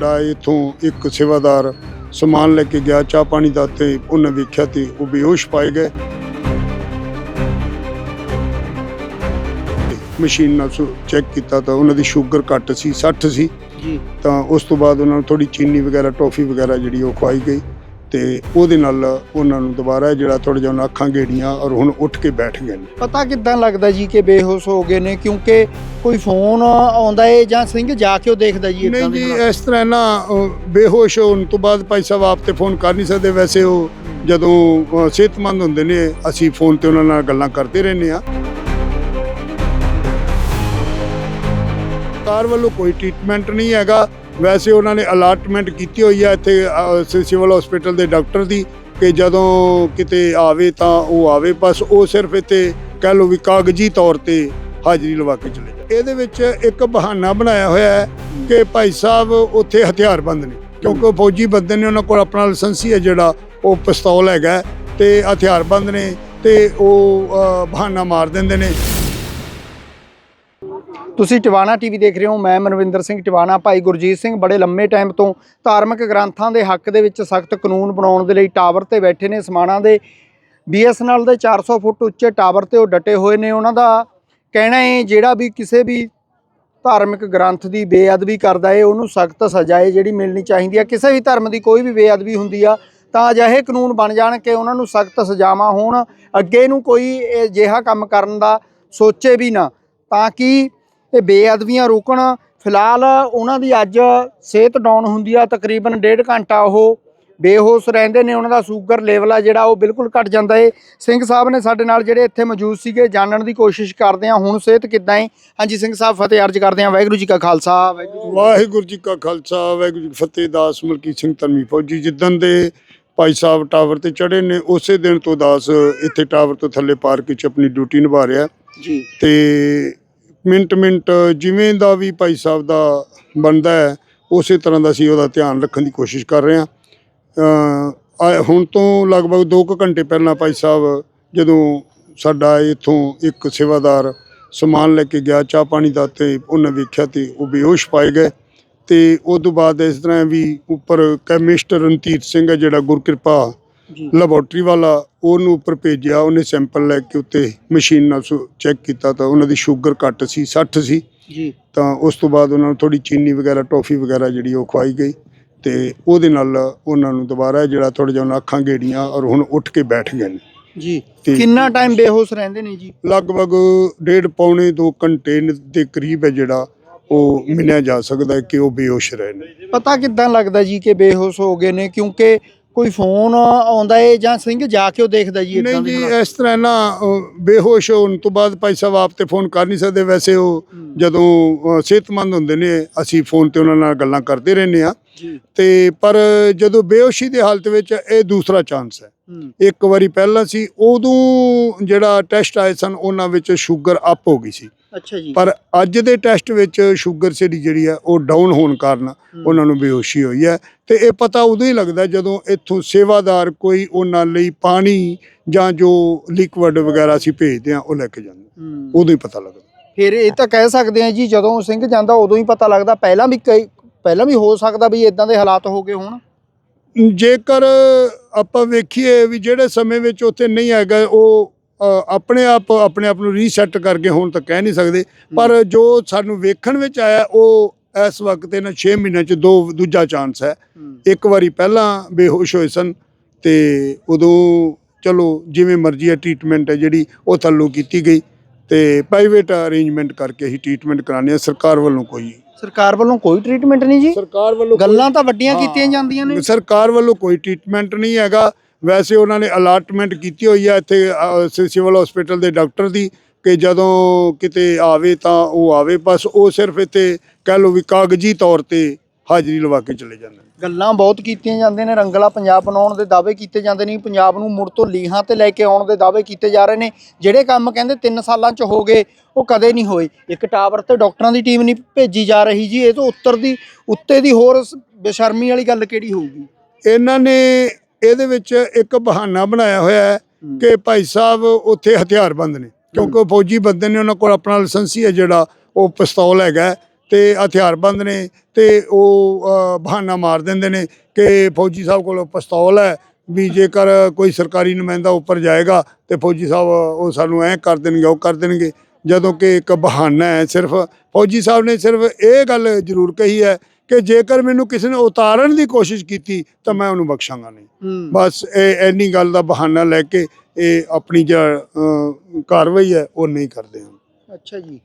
ਦਾ ਇਥੋਂ ਇੱਕ ਸੇਵਾਦਾਰ ਸਮਾਨ ਲੈ ਕੇ ਗਿਆ ਚਾਹ ਪਾਣੀ ਦਾ ਤੇ ਉਹਨੇ ਵੇਖਿਆ ਤੇ ਉਹ ਬੇਹੋਸ਼ ਪਾਏ ਗਏ। ਮਸ਼ੀਨ ਨਾਲ ਚੈੱਕ ਕੀਤਾ ਤਾਂ ਉਹਨਾਂ ਦੀ ਸ਼ੂਗਰ ਘੱਟ ਸੀ 60 ਸੀ। ਜੀ। ਤਾਂ ਉਸ ਤੋਂ ਬਾਅਦ ਉਹਨਾਂ ਨੂੰ ਥੋੜੀ ਚੀਨੀ ਵਗੈਰਾ ਟੌਫੀ ਵਗੈਰਾ ਜਿਹੜੀ ਉਹ ਖਵਾਈ ਗਈ। ਤੇ ਉਹਦੇ ਨਾਲ ਉਹਨਾਂ ਨੂੰ ਦੁਬਾਰਾ ਜਿਹੜਾ ਥੋੜਾ ਜਿਹਾ ਅੱਖਾਂ ਗੇੜੀਆਂ ਔਰ ਹੁਣ ਉੱਠ ਕੇ ਬੈਠ ਗਏ ਨੇ। ਪਤਾ ਕਿੱਦਾਂ ਲੱਗਦਾ ਜੀ ਕਿ ਬੇਹੋਸ਼ ਹੋ ਗਏ ਨੇ? ਕਿਉਂਕਿ ਕੋਈ ਫੋਨ ਆਉਂਦਾ ਏ ਜਾਂ ਸਿੰਘ ਜਾ ਕੇ ਉਹ ਦੇਖਦਾ ਜੀ ਨਹੀਂ ਜੀ? ਇਸ ਤਰ੍ਹਾਂ ਨਾ ਬੇਹੋਸ਼ ਹੋਣ ਤੋਂ ਬਾਅਦ ਭਾਈ ਸਾਹਿਬ ਆਪ ਤੇ ਫੋਨ ਕਰ ਨਹੀਂ ਸਕਦੇ। ਵੈਸੇ ਉਹ ਜਦੋਂ ਸਿਹਤਮੰਦ ਹੁੰਦੇ ਨੇ ਅਸੀਂ ਫੋਨ ਤੇ ਉਹਨਾਂ ਨਾਲ ਗੱਲਾਂ ਕਰਦੇ ਰਹਿੰਦੇ ਆ ਸਰਕਾਰ ਵੱਲੋਂ ਕੋਈ ਟ੍ਰੀਟਮੈਂਟ ਨਹੀਂ ਹੈਗਾ। ਵੈਸੇ ਉਹਨਾਂ ਨੇ ਅਲਾਟਮੈਂਟ ਕੀਤੀ ਹੋਈ ਹੈ ਇੱਥੇ ਸਿਵਲ ਹਸਪੀਟਲ ਦੇ ਡਾਕਟਰ ਦੀ ਕਿ ਜਦੋਂ ਕਿਤੇ ਆਵੇ ਤਾਂ ਉਹ ਆਵੇ, ਬਸ ਉਹ ਸਿਰਫ ਇੱਥੇ ਕਹਿ ਲਓ ਵੀ ਕਾਗਜ਼ੀ ਤੌਰ ਤੇ ਹਾਜ਼ਰੀ ਲਵਾ ਕੇ ਚਲੇ ਜਾਏ ਇਹਦੇ ਵਿੱਚ ਇੱਕ ਬਹਾਨਾ ਬਣਾਇਆ ਹੋਇਆ ਹੈ ਕਿ ਭਾਈ ਸਾਹਿਬ ਉੱਥੇ ਹਥਿਆਰਬੰਦ ਨੇ, ਕਿਉਂਕਿ ਉਹ ਫੌਜੀ ਬੰਦੇ ਨੇ, ਉਹਨਾਂ ਕੋਲ ਆਪਣਾ ਲਾਇਸੈਂਸੀ ਹੈ ਜਿਹੜਾ ਉਹ ਪਿਸਤੌਲ ਹੈਗਾ ਹੈ ਤੇ ਹਥਿਆਰਬੰਦ ਨੇ ਤੇ ਉਹ ਬਹਾਨਾ ਮਾਰ ਦਿੰਦੇ ਨੇ। ਤੁਸੀਂ ਟਿਵਾਣਾ ਟੀਵੀ ਦੇਖ ਰਹੇ ਹੋ, ਮੈਂ ਮਨਵਿੰਦਰ ਸਿੰਘ ਟਿਵਾਣਾ, ਭਾਈ ਗੁਰਜੀਤ ਸਿੰਘ ਬੜੇ ਲੰਮੇ ਟਾਈਮ ਤੋਂ ਧਾਰਮਿਕ ਗ੍ਰੰਥਾਂ ਦੇ ਹੱਕ ਦੇ ਵਿੱਚ ਸਖਤ ਕਾਨੂੰਨ ਬਣਾਉਣ ਦੇ ਲਈ ਟਾਵਰ ਤੇ ਬੈਠੇ ਨੇ, ਸਮਾਣਾ ਦੇ ਬੀਐਸਐਨਐਲ ਦੇ 400 ਫੁੱਟ ਉੱਚੇ ਟਾਵਰ ਤੇ ਉਹ ਡਟੇ ਹੋਏ ਨੇ। ਉਹਨਾਂ ਦਾ ਕਹਿਣਾ ਹੈ, ਜਿਹੜਾ ਵੀ ਕਿਸੇ ਵੀ ਧਾਰਮਿਕ ਗ੍ਰੰਥ ਦੀ ਬੇਅਦਬੀ ਕਰਦਾ ਏ ਉਹਨੂੰ ਸਖਤ ਸਜ਼ਾ ਹੈ ਜਿਹੜੀ ਮਿਲਣੀ ਚਾਹੀਦੀ ਆ ਕਿਸੇ ਵੀ ਧਰਮ ਦੀ ਕੋਈ ਵੀ ਬੇਅਦਬੀ ਹੁੰਦੀ ਆ, ਤਾਂ ਅਜਿਹੇ ਕਾਨੂੰਨ ਬਣ ਜਾਣ ਕਿ ਉਹਨਾਂ ਨੂੰ ਸਖਤ ਸਜ਼ਾਵਾਂ ਹੋਣ। ਅੱਗੇ ਨੂੰ ਕੋਈ ਅਜਿਹਾ ਕੰਮ ਕਰਨ ਦਾ ਸੋਚੇ ਵੀ ਨਾ, ਤਾਂ ਕਿ ਇਹ ਬੇਅਦਬੀਆਂ ਰੁਕਣ। ਫਿਲਹਾਲ ਉਹਨਾਂ ਦੀ ਅੱਜ ਸਿਹਤ ਡਾਊਨ ਹੁੰਦੀ ਆ ਤਕਰੀਬਨ ਡੇਢ ਘੰਟਾ ਉਹ ਬੇਹੋਸ਼ ਰਹਿੰਦੇ ਨੇ ਉਹਨਾਂ ਦਾ ਸ਼ੂਗਰ ਲੈਵਲ ਆ ਜਿਹੜਾ ਉਹ ਬਿਲਕੁਲ ਘਟ ਜਾਂਦਾ ਏ। ਸਿੰਘ ਸਾਹਿਬ ਨੇ ਸਾਡੇ ਨਾਲ ਜਿਹੜੇ ਇੱਥੇ ਮੌਜੂਦ ਸੀਗੇ ਜਾਣਨ ਦੀ ਕੋਸ਼ਿਸ਼ ਕਰਦੇ ਆ ਹੁਣ ਸਿਹਤ ਕਿੱਦਾਂ ਏ? ਹਾਂਜੀ ਸਿੰਘ ਸਾਹਿਬ ਫਤਿਹ ਅਰਜ ਕਰਦੇ ਆ ਵਾਹਿਗੁਰੂ ਜੀ ਕਾ ਖਾਲਸਾ ਵਾਹਿਗੁਰੂ ਜੀ ਕੀ ਖਾਲਸਾ ਵਾਹਿਗੁਰੂ ਜੀ ਫਤਿਹ। ਦਾਸ ਮਲਕੀਤ ਸਿੰਘ ਧਰਮੀ ਫੌਜੀ ਜਿੱਦਣ ਦੇ ਭਾਈ ਸਾਹਿਬ ਟਾਵਰ ਤੇ ਚੜੇ ਨੇ ਉਸੇ ਦਿਨ ਤੋਂ ਦਾਸ ਇੱਥੇ ਟਾਵਰ ਤੋਂ ਥੱਲੇ ਪਾਰਕ 'ਚ ਆਪਣੀ ਡਿਊਟੀ ਨਿਭਾ ਰਿਹਾ। ਜੀ। ਤੇ ਮਿੰਟ ਮਿੰਟ ਜਿਵੇਂ ਦਾ ਵੀ ਭਾਈ ਸਾਹਿਬ ਦਾ ਬਣਦਾ ਹੈ, ਉਸੇ ਤਰ੍ਹਾਂ ਦਾ ਅਸੀਂ ਉਹਦਾ ਧਿਆਨ ਰੱਖਣ ਦੀ ਕੋਸ਼ਿਸ਼ ਕਰ ਰਹੇ ਹਾਂ। ਹੁਣ ਤੋਂ ਲਗਭਗ 2 ਘੰਟੇ ਪਹਿਲਾਂ ਭਾਈ ਸਾਹਿਬ ਜਦੋਂ ਸਾਡਾ ਇੱਥੋਂ ਇੱਕ ਸੇਵਾਦਾਰ ਸਮਾਨ ਲੈ ਕੇ ਗਿਆ, ਚਾਹ ਪਾਣੀ ਦਾ ਤੇ ਉਹਨੇ ਵੇਖਿਆ ਤੇ ਉਹ ਬੇਹੋਸ਼ ਪਾਏ ਗਏ ਤੇ ਉਸ ਤੋਂ ਬਾਅਦ ਇਸ ਤਰ੍ਹਾਂ ਵੀ ਉੱਪਰ ਕੈਮਿਸਟ ਰਣਜੀਤ ਸਿੰਘ ਹੈ ਜਿਹੜਾ ਗੁਰਕਿਰਪਾ ਲੈਬੋਰਟਰੀ ਵਾਲਾ ਉਹਨੂੰ ਉੱਪਰ ਭੇਜਿਆ ਉਹਨੇ ਸੈਂਪਲ ਲੈ ਕੇ ਉੱਤੇ ਮਸ਼ੀਨ ਨਾਲ ਚੈੱਕ ਕੀਤਾ ਤਾਂ ਉਹਨਾਂ ਦੀ ਸ਼ੂਗਰ ਘੱਟ ਸੀ 60 ਸੀ। ਜੀ। ਤਾਂ ਉਸ ਤੋਂ ਬਾਅਦ ਉਹਨਾਂ ਨੂੰ ਥੋੜੀ ਚੀਨੀ ਵਗੈਰਾ ਟੌਫੀ ਵਗੈਰਾ ਜਿਹੜੀ ਉਹ ਖਵਾਈ ਗਈ ਤੇ ਉਹਦੇ ਨਾਲ ਉਹਨਾਂ ਨੂੰ ਦੁਬਾਰਾ ਜਿਹੜਾ ਥੋੜਾ ਜਿਹਾ ਉਹਨਾਂ ਅੱਖਾਂ ਗੇੜੀਆਂ ਔਰ ਹੁਣ ਉੱਠ ਕੇ ਬੈਠ ਗਏ ਨੇ। ਜੀ। ਕਿੰਨਾ ਟਾਈਮ ਬੇਹੋਸ਼ ਰਹਿੰਦੇ ਨੇ ਜੀ? ਲਗਭਗ ਡੇਢ ਪੌਣੇ 2 ਘੰਟੇ ਦੇ ਕਰੀਬ ਹੈ ਜਿਹੜਾ ਉਹ ਮੰਨਿਆ ਜਾ ਸਕਦਾ ਕਿ ਉਹ ਬੇਹੋਸ਼ ਰਹੇ ਨੇ। ਪਤਾ ਕਿੱਦਾਂ ਲੱਗਦਾ ਜੀ ਕਿ ਬੇਹੋਸ਼ ਹੋ ਗਏ ਨੇ? ਕਿਉਂਕਿ ਕੋਈ ਫੋਨ ਆਉਂਦਾ ਏ ਜਾਂ ਸਿੰਘ ਜਾ ਕੇ ਉਹ ਦੇਖਦਾ ਜੀ ਨਹੀਂ ਏਦਾਂ ਦੇ ਜੀ ਹਾਲਾਤ? ਇਸ ਤਰ੍ਹਾਂ ਨਾ ਅਹ, ਬੇਹੋਸ਼ ਹੋਣ ਤੋਂ ਬਾਅਦ ਭਾਈ ਸਾਹਿਬ ਆਪ ਤੇ ਫੋਨ ਕਰ ਨਹੀਂ ਸਕਦੇ। ਵੈਸੇ ਉਹ। ਜਦੋਂ ਅਹ, ਸਿਹਤਮੰਦ ਹੁੰਦੇ ਨੇ ਅਸੀਂ ਫੋਨ ਤੇ ਉਹਨਾਂ ਨਾਲ ਗੱਲਾਂ ਕਰਦੇ ਰਹਿੰਦੇ ਆ ਜੀ। ਤੇ ਪਰ ਜਦੋਂ ਬੇਹੋਸ਼ੀ ਦੀ ਹਾਲਤ ਵਿੱਚ ਇਹ ਦੂਸਰਾ ਚਾਂਸ ਹੈ। ਹੂੰ। ਇੱਕ ਵਾਰੀ ਪਹਿਲਾਂ ਸੀ ਉਦੋਂ ਜਿਹੜਾ ਟੈਸਟ ਆਏ ਸਨ ਉਹਨਾਂ ਵਿੱਚ ਸ਼ੂਗਰ ਅਪ ਹੋ ਗਈ ਸੀ। ਅੱਛਾ ਜੀ। ਪਰ ਅੱਜ ਦੇ ਟੈਸਟ ਵਿੱਚ ਸ਼ੂਗਰ ਜਿਹੜੀ ਜਿਹੜੀ ਹੈ ਉਹ ਡਾਊਨ ਹੋਣ ਕਾਰਨ ਉਹਨਾਂ ਨੂੰ ਬੇਹੋਸ਼ੀ ਹੋਈ ਹੈ। ਤੇ ਇਹ ਪਤਾ ਉਦੋਂ ਹੀ ਲੱਗਦਾ ਜਦੋਂ ਇੱਥੋਂ ਸੇਵਾਦਾਰ ਕੋਈ ਉਹਨਾਂ ਲਈ ਪਾਣੀ ਜਾਂ ਜੋ ਲਿਕਵਿਡ ਵਗੈਰਾ ਅਸੀਂ ਭੇਜਦੇ ਆ ਉਹ ਲੈ ਕੇ ਜਾਂਦੇ। ਉਦੋਂ ਹੀ ਪਤਾ ਲੱਗਦਾ। ਫਿਰ ਇਹ ਤਾਂ ਕਹਿ ਸਕਦੇ ਆ ਜੀ ਜਦੋਂ ਸਿੰਘ ਜਾਂਦਾ ਉਦੋਂ ਹੀ ਪਤਾ ਲੱਗਦਾ ਪਹਿਲਾਂ ਵੀ ਕਈ ਪਹਿਲਾਂ ਵੀ ਹੋ ਸਕਦਾ ਵੀ ਇਦਾਂ ਦੇ ਹਾਲਾਤ ਹੋ ਗਏ ਹੋਣ। ਜੇਕਰ ਆਪਾਂ ਵੇਖੀਏ ਵੀ ਜਿਹੜੇ ਸਮੇਂ ਵਿੱਚ ਉੱਥੇ ਨਹੀਂ ਹੈਗਾ ਉਹ ਆਪਣੇ ਆਪ ਆਪਣੇ ਆਪ ਨੂੰ ਰੀਸੈਟ ਕਰਕੇ ਹੁਣ ਤਾਂ ਕਹਿ ਨਹੀਂ ਸਕਦੇ। ਪਰ ਜੋ ਸਾਨੂੰ ਵੇਖਣ ਵਿੱਚ ਆਇਆ ਉਹ ਇਸ ਵਕਤ ਇਹਨਾਂ 6 ਮਹੀਨਿਆਂ ਚ ਦੋ ਦੂਜਾ ਚਾਂਸ ਹੈ। ਇੱਕ ਵਾਰੀ ਪਹਿਲਾਂ ਬੇਹੋਸ਼ ਹੋਏ ਸਨ ਤੇ ਉਦੋਂ ਚਲੋ ਜਿਵੇਂ ਮਰਜ਼ੀ ਹੈ ਟ੍ਰੀਟਮੈਂਟ ਹੈ ਜਿਹੜੀ ਉਹ ਥੱਲੋਂ ਕੀਤੀ ਗਈ ਤੇ ਪ੍ਰਾਈਵੇਟ ਅਰੇਂਜਮੈਂਟ ਕਰਕੇ ਅਸੀਂ ਟ੍ਰੀਟਮੈਂਟ ਕਰਾਉਂਦੇ ਹਾਂ ਸਰਕਾਰ ਵੱਲੋਂ ਕੋਈ। ਸਰਕਾਰ ਵੱਲੋਂ ਕੋਈ ਟ੍ਰੀਟਮੈਂਟ ਨਹੀਂ ਜੀ? ਸਰਕਾਰ ਵੱਲੋਂ ਗੱਲਾਂ ਤਾਂ ਵੱਡੀਆਂ ਹਾਂ। ਕੀਤੀਆਂ ਜਾਂਦੀਆਂ ਨੇ। ਸਰਕਾਰ ਵੱਲੋਂ ਕੋਈ ਟ੍ਰੀਟਮੈਂਟ ਨਹੀਂ ਹੈਗਾ। ਵੈਸੇ ਉਹਨਾਂ ਨੇ ਅਲਾਟਮੈਂਟ ਕੀਤੀ ਹੋਈ ਹੈ ਇੱਥੇ ਸਿਵਲ ਹਸਪੀਟਲ ਦੇ ਡਾਕਟਰ ਦੀ ਕਿ ਜਦੋਂ ਕਿਤੇ ਆਵੇ ਤਾਂ ਉਹ ਆਵੇ। ਬਸ ਉਹ ਸਿਰਫ ਇੱਥੇ ਕਹਿ ਲਓ ਵੀ ਕਾਗਜ਼ੀ ਤੌਰ ਤੇ ਹਾਜ਼ਰੀ ਲਵਾ ਕੇ ਚਲੇ ਜਾਂਦੇ ਨੇ। ਗੱਲਾਂ ਬਹੁਤ ਕੀਤੀਆਂ ਜਾਂਦੀਆਂ ਨੇ ਰੰਗਲਾ ਪੰਜਾਬ ਬਣਾਉਣ ਦੇ ਦਾਅਵੇ ਕੀਤੇ ਜਾਂਦੇ ਨੇ ਪੰਜਾਬ ਨੂੰ ਮੁੜ ਤੋਂ ਲੀਹਾਂ ਤੇ ਲੈ ਕੇ ਆਉਣ ਦੇ ਦਾਅਵੇ ਕੀਤੇ ਜਾ ਰਹੇ ਨੇ। ਜਿਹੜੇ ਕੰਮ ਕਹਿੰਦੇ 3 ਸਾਲਾਂ ਚ ਹੋ ਗਏ ਉਹ ਕਦੇ ਨਹੀਂ ਹੋਏ। ਇੱਕ ਟਾਵਰ ਤੇ ਡਾਕਟਰਾਂ ਦੀ ਟੀਮ ਨਹੀਂ ਭੇਜੀ ਜਾ ਰਹੀ ਜੀ ਇਹ ਤੋਂ ਉੱਤਰ ਦੀ ਉੱਤੇ ਦੀ ਹੋਰ ਬੇਸ਼ਰਮੀ ਵਾਲੀ ਗੱਲ ਕਿਹੜੀ ਹੋਊਗੀ? ਇਹਨਾਂ ਨੇ ਇਹਦੇ ਵਿੱਚ ਇੱਕ ਬਹਾਨਾ ਬਣਾਇਆ ਹੋਇਆ ਹੈ ਕਿ ਭਾਈ ਸਾਹਿਬ ਉੱਥੇ ਹਥਿਆਰਬੰਦ ਨੇ ਕਿਉਂਕਿ ਫੌਜੀ ਬੰਦੇ ਨੇ ਉਹਨਾਂ ਕੋਲ ਆਪਣਾ ਲਾਇਸੈਂਸ ਹੀ ਹੈ ਜਿਹੜਾ ਉਹ ਪਿਸਤੌਲ ਹੈਗਾ ਤੇ ਹਥਿਆਰਬੰਦ ਨੇ ਤੇ ਉਹ ਬਹਾਨਾ ਮਾਰ ਦਿੰਦੇ ਨੇ ਕਿ ਫੌਜੀ ਸਾਹਿਬ ਕੋਲ ਪਿਸਤੌਲ ਹੈ ਵੀ ਜੇਕਰ ਕੋਈ ਸਰਕਾਰੀ ਨੁਮਾਇੰਦਾ ਉੱਪਰ ਜਾਏਗਾ ਤੇ ਫੌਜੀ ਸਾਹਿਬ ਉਹ ਸਾਨੂੰ ਐਂ ਕਰ ਦੇਣਗੇ ਉਹ ਕਰ ਦੇਣਗੇ। ਜਦੋਂ ਕਿ ਇੱਕ ਬਹਾਨਾ ਹੈ ਸਿਰਫ। ਫੌਜੀ ਸਾਹਿਬ ਨੇ ਸਿਰਫ ਇਹ ਗੱਲ ਜ਼ਰੂਰ ਕਹੀ ਹੈ ਕਿ ਜੇਕਰ ਮੈਨੂੰ ਕਿਸੇ ਨੇ ਉਤਾਰਨ ਦੀ ਕੋਸ਼ਿਸ਼ ਕੀਤੀ ਤਾਂ ਮੈਂ ਉਹਨੂੰ ਬਖਸ਼ਾਂਗਾ ਨਹੀਂ। ਬਸ ਇਹ ਐਨੀ ਗੱਲ ਦਾ ਬਹਾਨਾ ਲੈ ਕੇ ਇਹ ਆਪਣੀ ਜਿਹੜਾ ਕਾਰਵਾਈ ਹੈ ਉਹ ਨਹੀਂ ਕਰਦੇ ਹਨ ਅੱਛਾ ਜੀ।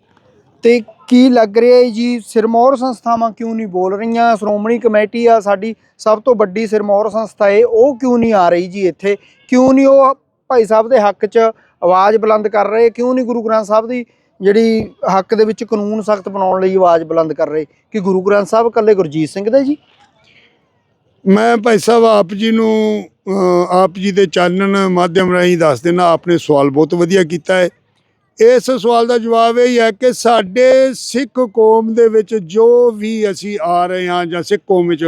ਤੇ ਕੀ ਲੱਗ ਰਿਹਾ ਹੈ ਜੀ? ਸਿਰਮੌਰ ਸੰਸਥਾਵਾਂ ਕਿਉਂ ਨਹੀਂ ਬੋਲ ਰਹੀਆਂ? ਸ਼੍ਰੋਮਣੀ ਕਮੇਟੀ ਆ ਸਾਡੀ, ਸਭ ਤੋਂ ਵੱਡੀ ਸਿਰਮੌਰ ਸੰਸਥਾ ਏ, ਉਹ ਕਿਉਂ ਨਹੀਂ ਆ ਰਹੀ ਜੀ ਇੱਥੇ? ਕਿਉਂ ਨਹੀਂ ਉਹ ਭਾਈ ਸਾਹਿਬ ਦੇ ਹੱਕ 'ਚ ਆਵਾਜ਼ ਬੁਲੰਦ ਕਰ ਰਹੇ? ਕਿਉਂ ਨਹੀਂ ਗੁਰੂ ਗ੍ਰੰਥ ਸਾਹਿਬ ਦੀ ਜਿਹੜੀ ਹੱਕ ਦੇ ਵਿੱਚ ਕਾਨੂੰਨ ਸਖਤ ਬਣਾਉਣ ਲਈ ਆਵਾਜ਼ ਬੁਲੰਦ ਕਰ ਰਹੇ? ਕਿ ਗੁਰੂ ਗ੍ਰੰਥ ਸਾਹਿਬ ਇਕੱਲੇ ਗੁਰਜੀਤ ਸਿੰਘ ਦੇ ਜੀ? ਮੈਂ ਭਾਈ ਸਾਹਿਬ ਆਪ ਜੀ ਨੂੰ ਆਪ ਜੀ ਦੇ ਚਾਨਣ ਮਾਧਿਅਮ ਰਾਹੀਂ ਦੱਸ ਦੇਣਾ ਆਪਨੇ ਸਵਾਲ ਬਹੁਤ ਵਧੀਆ ਕੀਤਾ ਹੈ। ਇਸ ਸਵਾਲ ਦਾ ਜਵਾਬ ਇਹ ਹੀ ਕਿ ਸਾਡੇ ਸਿੱਖ ਕੌਮ ਦੇ ਵਿੱਚ ਜੋ ਵੀ ਅਸੀਂ ਆ ਰਹੇ ਹਾਂ ਜਾਂ ਸਿੱਖ ਕੌਮ ਵਿੱਚ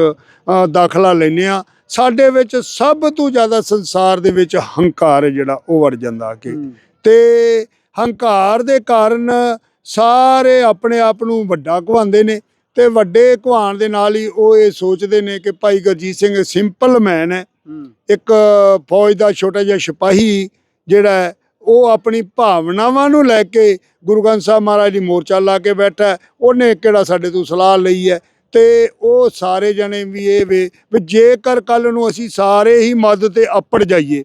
ਦਾਖਲਾ ਲੈਨੇ ਆ ਸਾਡੇ ਵਿੱਚ ਸਭ ਤੋਂ ਜ਼ਿਆਦਾ ਸੰਸਾਰ ਦੇ ਵਿੱਚ ਹੰਕਾਰ ਜਿਹੜਾ ਉਹ ਵੜ ਜਾਂਦਾ ਕੇ ਤੇ ਹੰਕਾਰ ਦੇ ਕਾਰਨ ਸਾਰੇ ਆਪਣੇ ਆਪ ਨੂੰ ਵੱਡਾ ਕਹਾਉਂਦੇ ਨੇ ਤੇ ਵੱਡੇ ਕਹਾਉਣ ਦੇ ਨਾਲ ਹੀ ਉਹ ਇਹ ਸੋਚਦੇ ਨੇ ਕਿ ਭਾਈ ਗੁਰਜੀਤ ਸਿੰਘ ਸਿੰਪਲ ਮੈਨ ਹੈ। ਇੱਕ ਫੌਜ ਦਾ ਛੋਟਾ ਜਿਹਾ ਸਿਪਾਹੀ ਜਿਹੜਾ ਉਹ ਆਪਣੀ ਭਾਵਨਾਵਾਂ ਨੂੰ ਲੈ ਕੇ ਗੁਰੂ ਗ੍ਰੰਥ ਸਾਹਿਬ ਮਹਾਰਾਜ ਦੀ ਮੋਰਚਾ ਲਾ ਕੇ ਬੈਠਾ। ਉਹਨੇ ਕਿਹੜਾ ਸਾਡੇ ਤੋਂ ਸਲਾਹ ਲਈ ਹੈ ਤੇ ਉਹ ਸਾਰੇ ਜਣੇ ਵੀ ਇਹ ਵੇ ਜੇਕਰ ਕੱਲ ਨੂੰ ਅਸੀਂ ਸਾਰੇ ਹੀ ਮੱਦ ਤੇ ਅੱਪੜ ਜਾਈਏ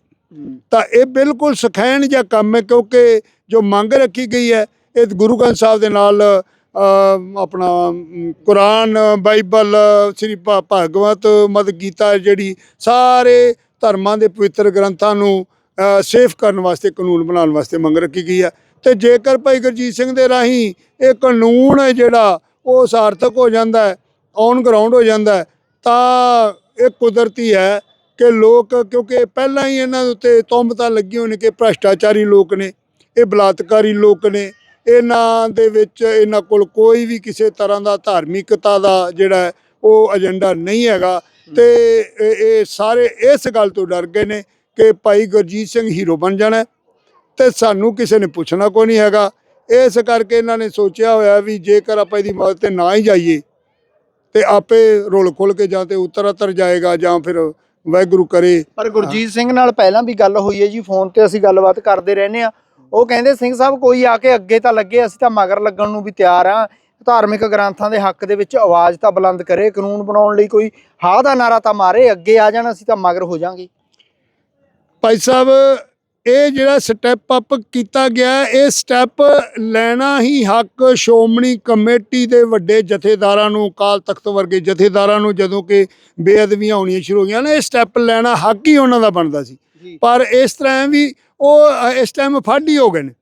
ਤਾਂ ਇਹ ਬਿਲਕੁਲ ਸਖੈਣ ਜਿਹਾ ਕੰਮ ਹੈ ਕਿਉਂਕਿ ਜੋ ਮੰਗ ਰੱਖੀ ਗਈ ਹੈ ਇਹ ਗੁਰੂ ਗ੍ਰੰਥ ਸਾਹਿਬ ਦੇ ਨਾਲ ਆਪਣਾ ਕੁਰਾਨ ਬਾਈਬਲ ਸ੍ਰੀ ਭਾਗਵਤ ਮਦ ਗੀਤਾ ਜਿਹੜੀ ਸਾਰੇ ਧਰਮਾਂ ਦੇ ਪਵਿੱਤਰ ਗ੍ਰੰਥਾਂ ਨੂੰ ਸੇਫ ਕਰਨ ਵਾਸਤੇ, ਕਾਨੂੰਨ ਬਣਾਉਣ ਵਾਸਤੇ ਮੰਗ ਰੱਖੀ ਗਈ ਹੈ। ਤੇ ਜੇਕਰ ਭਾਈ ਗੁਰਜੀਤ ਸਿੰਘ ਦੇ ਰਾਹੀਂ ਇਹ ਕਾਨੂੰਨ ਹੈ ਜਿਹੜਾ, ਉਹ ਸਾਰਥਕ ਹੋ ਜਾਂਦਾ ਹੈ ਔਨ ਗਰਾਊਂਡ ਹੋ ਜਾਂਦਾ ਹੈ, ਤਾਂ ਇਹ ਕੁਦਰਤੀ ਹੈ ਕਿ ਲੋਕ, ਕਿਉਂਕਿ ਪਹਿਲਾਂ ਹੀ ਇਹਨਾਂ ਦੇ ਉੱਤੇ ਤੋਮਤਾਂ ਲੱਗੀਆਂ ਹੋਈਆਂ ਨੇ ਕਿ ਭ੍ਰਸ਼ਟਾਚਾਰੀ ਲੋਕ ਨੇ, ਇਹ ਬਲਾਤਕਾਰੀ ਲੋਕ ਨੇ, ਇਹਨਾਂ ਦੇ ਵਿੱਚ ਇਹਨਾਂ ਕੋਲ ਕੋਈ ਵੀ ਕਿਸੇ ਤਰ੍ਹਾਂ ਦਾ ਧਾਰਮਿਕਤਾ ਦਾ ਜਿਹੜਾ ਉਹ ਏਜੰਡਾ ਨਹੀਂ ਹੈਗਾ। ਤੇ ਇਹ ਸਾਰੇ ਇਸ ਗੱਲ ਤੋਂ ਡਰ ਗਏ ਨੇ ਕਿ ਭਾਈ ਗੁਰਜੀਤ ਸਿੰਘ ਹੀਰੋ ਬਣ ਜਾਣਾ ਤੇ ਸਾਨੂੰ ਕਿਸੇ ਨੇ ਪੁੱਛਣਾ ਕੋਈ ਨਹੀਂ ਹੈਗਾ। ਇਸ ਕਰਕੇ ਇਹਨਾਂ ਨੇ ਸੋਚਿਆ ਹੋਇਆ ਵੀ ਜੇਕਰ ਆਪਾਂ ਇਹਦੀ ਮਦਦ ਤੇ ਨਾ ਹੀ ਜਾਈਏ ਤੇ ਆਪੇ ਰੋਲ ਖੁੱਲ ਕੇ ਜਾਂ ਤੇ ਉਤਰ ਅਤਰ ਜਾਏਗਾ ਜਾਂ ਫਿਰ ਵਾਹਿਗੁਰੂ ਕਰੇ। ਪਰ ਗੁਰਜੀਤ ਸਿੰਘ ਨਾਲ ਪਹਿਲਾਂ ਵੀ ਗੱਲ ਹੋਈ ਹੈ ਜੀ ਫੋਨ ਤੇ ਅਸੀਂ ਗੱਲਬਾਤ ਕਰਦੇ ਰਹਿੰਦੇ ਆ ਉਹ ਕਹਿੰਦੇ ਸਿੰਘ ਸਾਹਿਬ ਕੋਈ ਆ ਕੇ ਅੱਗੇ ਤਾਂ ਲੱਗੇ ਅਸੀਂ ਤਾਂ ਮਗਰ ਲੱਗਣ ਨੂੰ ਵੀ ਤਿਆਰ ਆ ਧਾਰਮਿਕ ਗ੍ਰੰਥਾਂ ਦੇ ਹੱਕ ਦੇ ਵਿੱਚ ਆਵਾਜ਼ ਤਾਂ ਬੁਲੰਦ ਕਰੇ ਕਾਨੂੰਨ ਬਣਾਉਣ ਲਈ ਕੋਈ ਹਾਂ ਦਾ ਨਾਰਾ ਤਾਂ ਮਾਰੇ ਅੱਗੇ ਆ ਜਾਣ ਅਸੀਂ ਤਾਂ ਮਗਰ ਹੋ ਜਾਾਂਗੇ। ਭਾਈ ਸਾਹਿਬ ਇਹ ਜਿਹੜਾ ਸਟੈਪ ਅਪ ਕੀਤਾ ਗਿਆ ਇਹ ਸਟੈਪ ਲੈਣਾ ਹੀ ਹੱਕ ਸ਼੍ਰੋਮਣੀ ਕਮੇਟੀ ਦੇ ਵੱਡੇ ਜਥੇਦਾਰਾਂ ਨੂੰ ਕਾਲ ਤਖਤ ਵਰਗੇ ਜਥੇਦਾਰਾਂ ਨੂੰ ਜਦੋਂ ਕਿ ਬੇਅਦਬੀਆਂ ਹੋਣੀਆਂ ਸ਼ੁਰੂ ਹੋ ਗਈਆਂ ਨਾ ਇਹ ਸਟੈਪ ਲੈਣਾ ਹੱਕ ਹੀ ਉਹਨਾਂ ਦਾ ਬਣਦਾ ਸੀ। ਪਰ ਇਸ ਤਰ੍ਹਾਂ ਵੀ ਉਹ ਇਸ ਟਾਈਮ ਫੱਡ ਹੀ ਹੋ ਗਏ ਨੇ।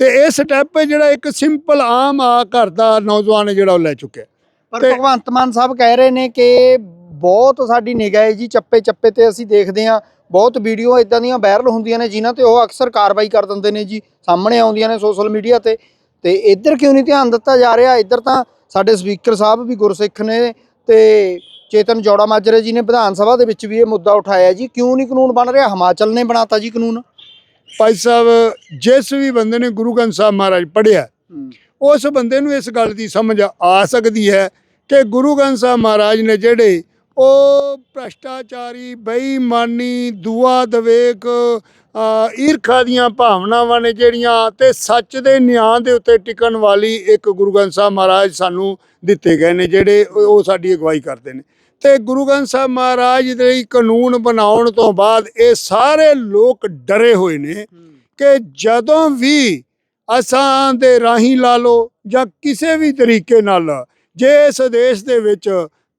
ਤੇ ਇਹ ਸਟੈਪ ਜਿਹੜਾ ਇੱਕ ਸਿੰਪਲ ਆਮ ਆ ਘਰ ਦਾ ਨੌਜਵਾਨ ਜਿਹੜਾ ਉਹ ਲੈ ਚੁੱਕਿਆ। ਪਰ ਭਗਵੰਤ ਮਾਨ ਸਾਹਿਬ ਕਹਿ ਰਹੇ ਨੇ ਕਿ ਬਹੁਤ ਸਾਡੀ ਨਿਗਾਹ ਹੈ ਜੀ ਚੱਪੇ ਚੱਪੇ ਤੇ ਅਸੀਂ ਦੇਖਦੇ ਹਾਂ। ਬਹੁਤ ਵੀਡੀਓ ਇਦਾਂ ਦੀਆਂ ਵਾਇਰਲ ਹੁੰਦੀਆਂ ਨੇ ਜਿਨ੍ਹਾਂ ਤੇ ਉਹ ਅਕਸਰ ਕਾਰਵਾਈ ਕਰ ਦਿੰਦੇ ਨੇ ਜੀ ਸਾਹਮਣੇ ਆਉਂਦੀਆਂ ਨੇ ਸੋਸ਼ਲ ਮੀਡੀਆ ਤੇ। ਤੇ ਇੱਧਰ ਕਿਉਂ ਨਹੀਂ ਧਿਆਨ ਦਿੱਤਾ ਜਾ ਰਿਹਾ? ਇੱਧਰ ਤਾਂ ਸਾਡੇ ਸਪੀਕਰ ਸਾਹਿਬ ਵੀ ਗੁਰਸਿੱਖ ਨੇ ਤੇ ਚੇਤਨ ਜੋੜਾ ਮਾਜਰੇ ਜੀ ਨੇ ਵਿਧਾਨ ਸਭਾ ਦੇ ਵਿੱਚ ਵੀ ਇਹ ਮੁੱਦਾ ਉਠਾਇਆ ਜੀ। ਕਿਉਂ ਨਹੀਂ ਕਾਨੂੰਨ ਬਣ ਰਿਹਾ? ਹਿਮਾਚਲ ਨੇ ਬਣਾਤਾ ਜੀ ਕਾਨੂੰਨ। ਭਾਈ ਸਾਹਿਬ ਜਿਸ ਵੀ ਬੰਦੇ ਨੇ ਗੁਰੂ ਗ੍ਰੰਥ ਸਾਹਿਬ ਮਹਾਰਾਜ ਪੜ੍ਹਿਆ ਉਸ ਬੰਦੇ ਨੂੰ ਇਸ ਗੱਲ ਦੀ ਸਮਝ ਆ ਸਕਦੀ ਹੈ ਕਿ ਗੁਰੂ ਗ੍ਰੰਥ ਸਾਹਿਬ ਮਹਾਰਾਜ ਨੇ ਜਿਹੜੇ ਉਹ ਭ੍ਰਸ਼ਟਾਚਾਰੀ, ਬੇਈਮਾਨੀ, ਦੁਆ ਦਵੇਕ ਈਰਖਾ ਦੀਆਂ ਭਾਵਨਾਵਾਂ ਨੇ ਜਿਹੜੀਆਂ ਤੇ ਸੱਚ ਦੇ ਨਿਆਂ ਦੇ ਉੱਤੇ ਟਿਕਣ ਵਾਲੀ ਇੱਕ ਗੁਰੂ ਗ੍ਰੰਥ ਸਾਹਿਬ ਮਹਾਰਾਜ ਸਾਨੂੰ ਦਿੱਤੇ ਗਏ ਨੇ, ਜਿਹੜੇ ਉਹ ਸਾਡੀ ਅਗਵਾਈ ਕਰਦੇ ਨੇ। ਤੇ ਗੁਰੂ ਗ੍ਰੰਥ ਸਾਹਿਬ ਮਹਾਰਾਜ ਦੇ ਲਈ ਕਾਨੂੰਨ ਬਣਾਉਣ ਤੋਂ ਬਾਅਦ ਇਹ ਸਾਰੇ ਲੋਕ ਡਰੇ ਹੋਏ ਨੇ ਕਿ ਜਦੋਂ ਵੀ ਅਸਾਂ ਦੇ ਰਾਹੀਂ ਲਾ ਲਓ ਜਾਂ ਕਿਸੇ ਵੀ ਤਰੀਕੇ ਨਾਲ, ਜੇ ਇਸ ਦੇਸ਼ ਦੇ ਵਿੱਚ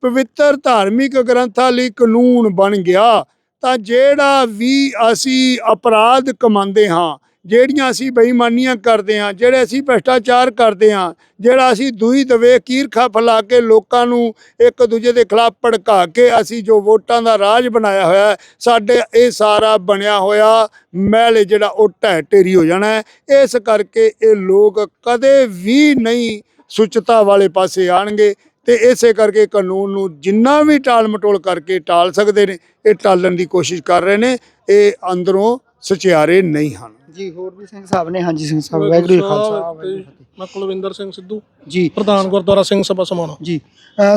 ਪਵਿੱਤਰ ਧਾਰਮਿਕ ਗ੍ਰੰਥਾਂ ਲਈ ਕਾਨੂੰਨ ਬਣ ਗਿਆ, ਤਾਂ ਜਿਹੜਾ ਵੀ ਅਸੀਂ ਅਪਰਾਧ ਕਮਾਉਂਦੇ ਹਾਂ, ਜਿਹੜੀਆਂ ਅਸੀਂ ਬੇਈਮਾਨੀਆਂ ਕਰਦੇ ਹਾਂ, ਜਿਹੜੇ ਅਸੀਂ ਭ੍ਰਿਸ਼ਟਾਚਾਰ ਕਰਦੇ ਹਾਂ, ਜਿਹੜਾ ਅਸੀਂ ਦੂਈ ਦਵੇ ਕੀਰਖਾ ਫੈਲਾ ਕੇ ਲੋਕਾਂ ਨੂੰ ਇੱਕ ਦੂਜੇ ਦੇ ਖਿਲਾਫ ਭੜਕਾ ਕੇ ਅਸੀਂ ਜੋ ਵੋਟਾਂ ਦਾ ਰਾਜ ਬਣਾਇਆ ਹੋਇਆ ਸਾਡੇ ਇਹ ਸਾਰਾ ਬਣਿਆ ਹੋਇਆ ਮਹਿਲ ਜਿਹੜਾ ਉਹ ਢਹਿ ਢੇਰੀ ਹੋ ਜਾਣਾ ਇਸ ਕਰਕੇ ਇਹ ਲੋਕ ਕਦੇ ਵੀ ਨਹੀਂ ਸੁਚਤਾ ਵਾਲੇ ਪਾਸੇ ਆਣਗੇ ਤੇ ਇਸੇ ਕਰਕੇ ਕਾਨੂੰਨ ਨੂੰ ਜਿੰਨਾ ਵੀ ਟਾਲ ਮਟੋਲ ਕਰਕੇ ਟਾਲ ਸਕਦੇ ਨੇ ਇਹ ਟਾਲਣ ਦੀ ਕੋਸ਼ਿਸ਼ ਕਰ ਰਹੇ ਨੇ ਇਹ ਅੰਦਰੋਂ ਸਚਿਆਰੇ ਨਹੀਂ ਹਨ। ਜੀ ਹੋਰ ਵੀ ਸਿੰਘ ਸਾਹਿਬ ਨੇ ਹਾਂਜੀ ਸਿੰਘ ਸਾਹਿਬ ਵਾਹਿਗੁਰੂ ਜੀ ਖਾਲਸਾ ਮੈਂ ਕੁਲਵਿੰਦਰ ਸਿੰਘ ਸਿੱਧੂ ਜੀ। ਪ੍ਰਧਾਨ ਗੁਰਦੁਆਰਾ ਸਿੰਘ ਸਭਾ ਸਮਾਣਾ। ਜੀ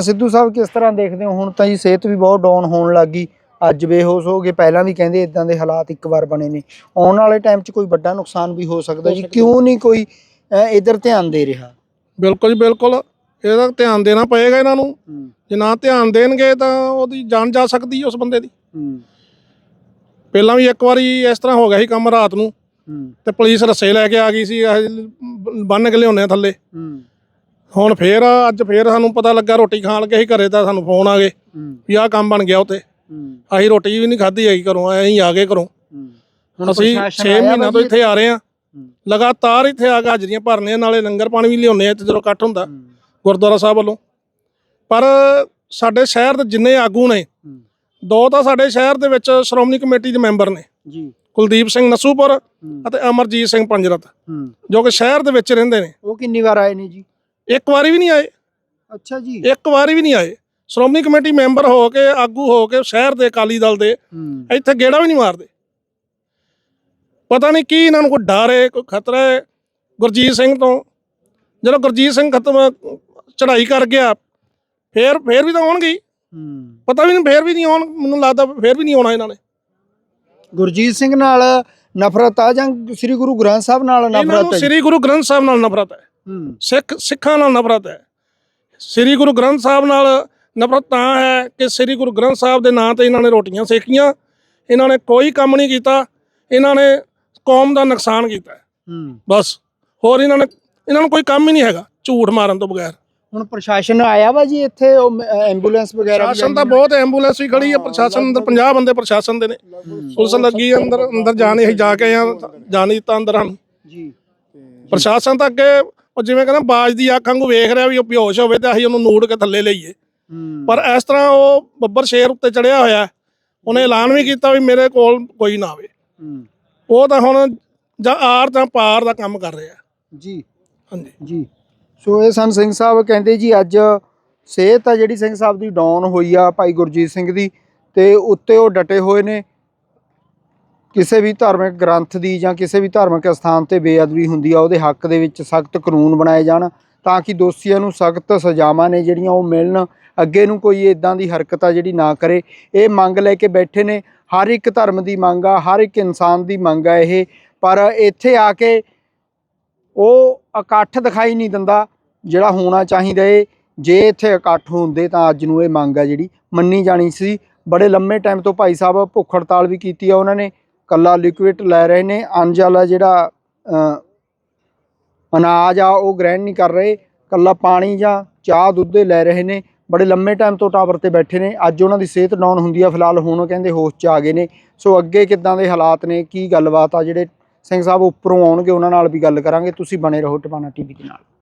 ਸਿੱਧੂ ਸਾਹਿਬ ਕਿਸ ਤਰ੍ਹਾਂ ਦੇਖਦੇ ਹੋ? ਹੁਣ ਤਾਂ ਜੀ ਸਿਹਤ ਵੀ ਬਹੁਤ ਡਾਊਨ ਹੋਣ ਲੱਗ ਗਈ। ਅੱਜ ਬੇਹੋਸ਼ ਹੋ ਗਏ। ਪਹਿਲਾਂ ਵੀ ਕਹਿੰਦੇ ਇਦਾਂ ਦੇ ਹਾਲਾਤ ਇੱਕ ਵਾਰ ਬਣੇ ਨੇ। ਆਉਣ ਵਾਲੇ ਟਾਈਮ 'ਚ ਕੋਈ ਵੱਡਾ ਨੁਕਸਾਨ ਵੀ ਹੋ ਸਕਦਾ ਜੀ। ਕਿਉਂ ਨਹੀਂ ਕੋਈ ਇਧਰ ਧਿਆਨ ਦੇ ਰਿਹਾ? ਬਿਲਕੁਲ ਜੀ ਬਿਲਕੁਲ। ਇਹਦਾ ਧਿਆਨ ਦੇਣਾ ਪਏਗਾ ਇਹਨਾਂ ਨੂੰ। ਜੇ ਨਾ ਧਿਆਨ ਦੇਣਗੇ ਤਾਂ ਉਹਦੀ ਜਾਨ ਜਾ ਸਕਦੀ ਹੈ ਉਸ ਬੰਦੇ ਦੀ। ਪਹਿਲਾਂ ਵੀ ਇੱਕ ਵਾਰੀ ਇਸ ਤਰ੍ਹਾਂ ਹੋ ਗਿਆ ਸੀ ਕੰਮ ਰਾਤ ਨੂੰ। ਤੇ ਪੁਲਿਸ ਰੱਸੇ ਲੈ ਕੇ ਆ ਗਈ ਸੀ ਬੰਨ ਕੇ ਲਿਆਉਂਦੇ ਆ ਥੱਲੇ। ਹੁਣ ਫੇਰ ਅੱਜ ਫੇਰ ਸਾਨੂੰ ਪਤਾ ਲੱਗਾ ਰੋਟੀ ਖਾਣ ਲੱਗੇ ਸੀ ਘਰੇ ਤਾਂ ਸਾਨੂੰ ਫੋਨ ਆ ਗਏ ਵੀ ਆਹ ਕੰਮ ਬਣ ਗਿਆ ਉੱਥੇ। ਅਸੀਂ ਰੋਟੀ ਵੀ ਨਹੀਂ ਖਾਧੀ ਹੈਗੀ ਘਰੋਂ ਅਸੀਂ ਆ ਗਏ ਘਰੋਂ। ਅਸੀਂ 6 ਮਹੀਨਿਆਂ ਤੋਂ ਇੱਥੇ ਆ ਰਹੇ ਹਾਂ। ਲਗਾਤਾਰ ਇੱਥੇ ਆ ਕੇ ਹਾਜ਼ਰੀਆਂ ਭਰਨੇ ਨਾਲੇ ਲੰਗਰ ਪਾਣੀ ਵੀ ਲਿਆਉਂਦੇ ਆ ਤੇ ਜਦੋਂ ਇਕੱਠ ਹੁੰਦਾ। ਗੁਰਦੁਆਰਾ ਸਾਹਿਬ ਵੱਲੋਂ। ਪਰ ਸਾਡੇ ਸ਼ਹਿਰ ਦੇ ਜਿੰਨੇ ਆਗੂ ਨੇ ਦੋ ਤਾਂ ਸਾਡੇ ਸ਼ਹਿਰ ਦੇ ਵਿੱਚ ਸ਼੍ਰੋਮਣੀ ਕਮੇਟੀ ਦੇ ਮੈਂਬਰ ਨੇ। ਜੀ। ਕੁਲਦੀਪ ਸਿੰਘ ਨਸੂਪੁਰ ਅਤੇ ਅਮਰਜੀਤ ਸਿੰਘ ਪੰਜਰਤ। ਜੋ ਕਿ ਸ਼ਹਿਰ ਦੇ ਵਿੱਚ ਰਹਿੰਦੇ ਨੇ। ਉਹ ਕਿੰਨੀ ਵਾਰ ਆਏ ਨੇ ਜੀ? ਇੱਕ ਵਾਰੀ ਵੀ ਨਹੀਂ ਆਏ। ਅੱਛਾ ਜੀ। ਇੱਕ ਵਾਰੀ ਵੀ ਨਹੀਂ ਆਏ। ਸ਼੍ਰੋਮਣੀ ਕਮੇਟੀ ਮੈਂਬਰ ਹੋ ਕੇ ਆਗੂ ਹੋ ਕੇ ਸ਼ਹਿਰ ਦੇ ਅਕਾਲੀ ਦਲ ਦੇ ਇੱਥੇ ਗੇੜਾ ਵੀ ਨਹੀਂ ਮਾਰਦੇ। ਪਤਾ ਨਹੀਂ ਕੀ ਇਹਨਾਂ ਨੂੰ ਕੋਈ ਡਰ ਹੈ ਕੋਈ ਖਤਰਾ ਹੈ ਗੁਰਜੀਤ ਸਿੰਘ ਤੋਂ। ਜਦੋਂ ਗੁਰਜੀਤ ਸਿੰਘ ਖਤਮ ਚੜ੍ਹਾਈ ਕਰ ਗਿਆ ਫੇਰ ਫੇਰ ਵੀ ਤਾਂ ਆਉਣਗੇ ਹੀ। ਪਤਾ ਵੀ ਨਹੀਂ ਫੇਰ ਵੀ ਨਹੀਂ ਆਉਣ ਮੈਨੂੰ ਲੱਗਦਾ ਫੇਰ ਵੀ ਨਹੀਂ ਆਉਣਾ ਇਹਨਾਂ ਨੇ। ਗੁਰਜੀਤ ਸਿੰਘ ਨਾਲ ਨਫ਼ਰਤ ਆ ਜਾਂ ਸ੍ਰੀ ਗੁਰੂ ਗ੍ਰੰਥ ਸਾਹਿਬ ਨਾਲ ਇਹਨਾਂ ਨਫ਼ਰਤ ਨੂੰ ਹੈ? ਸ੍ਰੀ ਗੁਰੂ ਗ੍ਰੰਥ ਸਾਹਿਬ ਨਾਲ ਨਫ਼ਰਤ ਹੈ। ਹੂੰ। ਸਿੱਖ ਸਿੱਖਾਂ ਨਾਲ ਨਫ਼ਰਤ ਹੈ। ਸ੍ਰੀ ਗੁਰੂ ਗ੍ਰੰਥ ਸਾਹਿਬ ਨਾਲ ਨਫ਼ਰਤ ਤਾਂ ਹੈ ਕਿ ਸ੍ਰੀ ਗੁਰੂ ਗ੍ਰੰਥ ਸਾਹਿਬ ਦੇ ਨਾਂ ਤੇ ਇਹਨਾਂ ਨੇ ਰੋਟੀਆਂ ਸੇਕੀਆਂ। ਇਹਨਾਂ ਨੇ ਕੋਈ ਕੰਮ ਨਹੀਂ ਕੀਤਾ। ਇਹਨਾਂ ਨੇ ਕੌਮ ਦਾ ਨੁਕਸਾਨ ਕੀਤਾ। ਹੈ। ਹੂੰ ਬਸ। ਹੋਰ ਇਹਨਾਂ ਨੇ ਇਹਨਾਂ ਨੂੰ ਕੋਈ ਕੰਮ ਹੀ ਨਹੀਂ ਹੈਗਾ ਝੂਠ ਮਾਰਨ ਤੋਂ ਬਗੈਰ। ਹੁਣ ਪ੍ਰਸ਼ਾਸਨ ਆਇਆ ਵਾ ਜੀ ਇੱਥੇ ਐਂਬੂਲੈਂਸ ਵਗੈਰਾ ਪ੍ਰਸ਼ਾਸਨ ਤਾਂ? ਬਹੁਤ ਐਂਬੂਲੈਂਸ ਵੀ ਖੜੀ ਹੈ ਪ੍ਰਸ਼ਾਸਨ ਅੰਦਰ 50 ਬੰਦੇ ਪ੍ਰਸ਼ਾਸਨ ਦੇ ਨੇ। ਪੁਲਿਸ ਲੱਗੀ ਹੈ ਅੰਦਰ ਅੰਦਰ ਜਾਣੇ ਅਸੀਂ ਜਾ ਕੇ ਆ ਜਾਣੀ ਤਾਂ ਅੰਦਰ ਹਨ ਜੀ। ਪ੍ਰਸ਼ਾਸਨ ਤਾਂ ਅੱਗੇ ਉਹ ਜਿਵੇਂ ਕਹਿੰਦਾ ਬਾਜ ਦੀ ਅੱਖ ਵਾਂਗੂ ਵੇਖ ਰਿਹਾ ਵੀ ਉਹ ਬੇਹੋਸ਼ ਹੋਵੇ ਤੇ ਅਸੀਂ ਉਹਨੂੰ ਨੂੜ ਕੇ ਥੱਲੇ ਲਈਏ। ਹੂੰ। ਪਰ ਇਸ ਤਰ੍ਹਾਂ ਉਹ ਬੱਬਰ ਸ਼ੇਰ ਉੱਤੇ ਚੜਿਆ ਹੋਇਆ ਹੈ। ਉਹਨੇ ਐਲਾਨ ਵੀ ਕੀਤਾ ਵੀ ਮੇਰੇ ਕੋਲ ਕੋਈ ਨਾ ਆਵੇ। ਹੂੰ। ਉਹ ਤਾਂ ਹੁਣ ਜਾਂ ਆਰ ਜਾਂ ਪਾਰ ਦਾ ਕੰਮ ਕਰ ਰਿਹਾ ਜੀ। ਹਾਂਜੀ। ਜੀ। ਸੋ ਇਹ ਸਨ ਸਿੰਘ ਸਾਹਿਬ, ਕਹਿੰਦੇ ਜੀ ਅੱਜ ਸਿਹਤ ਆ ਜਿਹੜੀ ਸਿੰਘ ਸਾਹਿਬ ਦੀ, ਡਾਊਨ ਹੋਈ ਆ ਭਾਈ ਗੁਰਜੀਤ ਸਿੰਘ ਦੀ ਤੇ ਉੱਤੇ ਉਹ ਡਟੇ ਹੋਏ ਨੇ। ਕਿਸੇ ਵੀ ਧਾਰਮਿਕ ਗ੍ਰੰਥ ਦੀ ਜਾਂ ਕਿਸੇ ਵੀ ਧਾਰਮਿਕ ਸਥਾਨ ਤੇ ਬੇਅਦਬੀ ਹੁੰਦੀ ਆ, ਉਹਦੇ ਹੱਕ ਦੇ ਵਿੱਚ ਸਖਤ ਕਾਨੂੰਨ ਬਣਾਏ ਜਾਣ ਤਾਂ ਕਿ ਦੋਸ਼ੀਆਂ ਨੂੰ ਸਖਤ ਸਜ਼ਾਵਾਂ ਨੇ ਜਿਹੜੀਆਂ ਉਹ ਮਿਲਣ। ਅੱਗੇ ਨੂੰ ਕੋਈ ਇਦਾਂ ਦੀ ਹਰਕਤ ਆ ਜਿਹੜੀ ਨਾ ਕਰੇ। ਇਹ ਮੰਗ ਲੈ ਕੇ ਬੈਠੇ ਨੇ। ਹਰ ਇੱਕ ਧਰਮ ਦੀ ਮੰਗ ਆ, ਹਰ ਇੱਕ ਇਨਸਾਨ ਦੀ ਮੰਗ ਆ ਇਹ। ਪਰ ਇੱਥੇ ਆ ਕੇ ਉਹ ਇਕੱਠ ਦਿਖਾਈ ਨਹੀਂ ਦਿੰਦਾ। ਜਿਹੜਾ ਹੋਣਾ ਚਾਹੀਦਾ ਏ, ਜੇ ਇੱਥੇ ਇਕੱਠ ਹੁੰਦੇ ਤਾਂ ਅੱਜ ਨੂੰ ਇਹ ਮੰਗ ਆ ਜਿਹੜੀ ਮੰਨੀ ਜਾਣੀ ਸੀ। ਬੜੇ ਲੰਮੇ ਟਾਈਮ ਤੋਂ ਭਾਈ ਸਾਹਿਬ ਭੁੱਖ ਹੜਤਾਲ ਵੀ ਕੀਤੀ ਆ ਉਹਨਾਂ ਨੇ, ਕੱਲਾ ਲਿਕੁਇਡ ਲੈ ਰਹੇ ਨੇ, ਅੰਜ ਵਾਲਾ ਜਿਹੜਾ ਅਨਾਜ ਆ ਉਹ ਗ੍ਰਹਿਣ ਨਹੀਂ ਕਰ ਰਹੇ, ਕੱਲਾ ਪਾਣੀ ਜਾਂ ਚਾਹ ਦੁੱਧ ਲੈ ਰਹੇ ਨੇ, ਬੜੇ ਲੰਮੇ ਟਾਈਮ ਤੋਂ ਟਾਵਰ ਤੇ ਬੈਠੇ ਨੇ, ਅੱਜ ਉਹਨਾਂ ਦੀ ਸਿਹਤ ਡਾਊਨ ਹੁੰਦੀ ਆ, ਫਿਲਹਾਲ ਹੁਣ ਉਹ ਕਹਿੰਦੇ ਹੋਸ਼ 'ਚ ਆ ਗਏ ਨੇ। ਸੋ ਅੱਗੇ ਕਿੱਦਾਂ ਦੇ ਹਾਲਾਤ ਨੇ, ਕੀ ਗੱਲਬਾਤ ਆ, ਜਿਹੜੇ ਸਿੰਘ ਸਾਹਿਬ ਉੱਪਰੋਂ ਆਉਣਗੇ, ਉਹਨਾਂ ਨਾਲ ਵੀ ਗੱਲ ਕਰਾਂਗੇ। ਤੁਸੀਂ ਬਣੇ ਰਹੋ ਟਿਵਾਣਾ ਟੀਵੀ ਦੇ ਨਾਲ।